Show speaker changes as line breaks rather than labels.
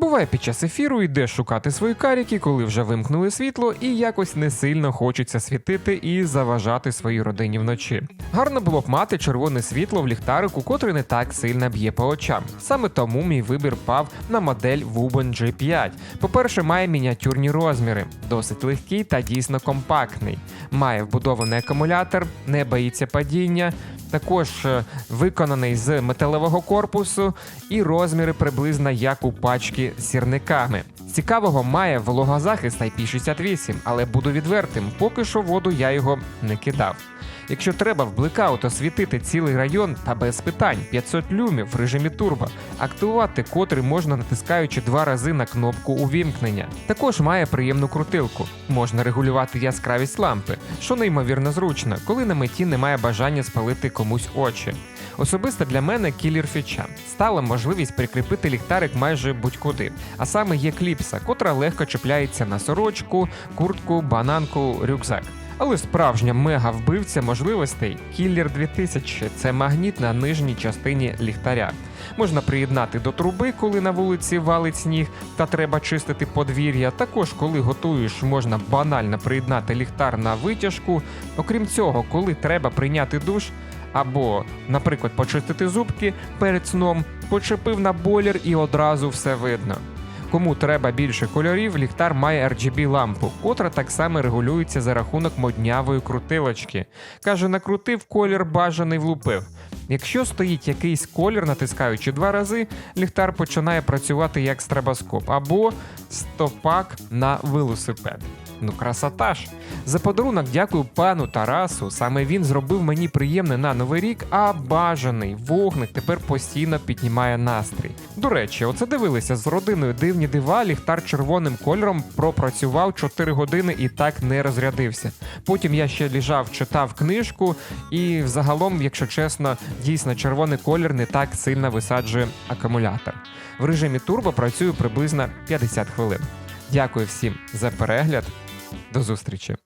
Буває під час ефіру йдеш шукати свої каріки, коли вже вимкнули світло, і якось не сильно хочеться світити і заважати своїй родині вночі. Гарно було б мати червоне світло в ліхтарику, котрий не так сильно б'є по очам. Саме тому мій вибір пав на модель Wuben G5. По-перше, має мініатюрні розміри, досить легкий та дійсно компактний. Має вбудований акумулятор, не боїться падіння. Також е, виконаний з металевого корпусу і розміри приблизно як у пачки з сірниками. Цікавого має вологозахист IP68, але буду відвертим, поки що воду я його не кидав. Якщо треба в блекаут освітити цілий район та без питань 500 люмів в режимі турбо, активувати котрий можна натискаючи два рази на кнопку увімкнення. Також має приємну крутилку. Можна регулювати яскравість лампи, що неймовірно зручно, коли на меті немає бажання спалити комусь очі. Особисто для мене кілер фіча стала можливість прикріпити ліхтарик майже будь-куди, а саме є кліпса, котра легко чіпляється на сорочку, куртку, бананку, рюкзак. Але справжня мега вбивця можливостей Killer 2000 – це магніт на нижній частині ліхтаря. Можна приєднати до труби, коли на вулиці валить сніг та треба чистити подвір'я. Також, коли готуєш, можна банально приєднати ліхтар на витяжку. Окрім цього, коли треба прийняти душ або, наприклад, почистити зубки перед сном, почепив на бойлер і одразу все видно. Кому треба більше кольорів, ліхтар має RGB лампу, котра так само регулюється за рахунок моднявої крутилочки. Каже, накрутив колір бажаний влупив. Якщо стоїть якийсь колір, натискаючи два рази, ліхтар починає працювати як стробоскоп або стопак на велосипед. Ну, красота ж. За подарунок дякую пану Тарасу. Саме він зробив мені приємне на новий рік, а бажаний вогник тепер постійно піднімає настрій. До речі, оце дивилися з родиною дивні дива. Ліхтар червоним кольором пропрацював 4 години і так не розрядився. Потім я ще лежав, читав книжку, і взагалом, якщо чесно, дійсно червоний колір не так сильно висаджує акумулятор. В режимі турбо працюю приблизно 50 хвилин. Дякую всім за перегляд. До зустрічі!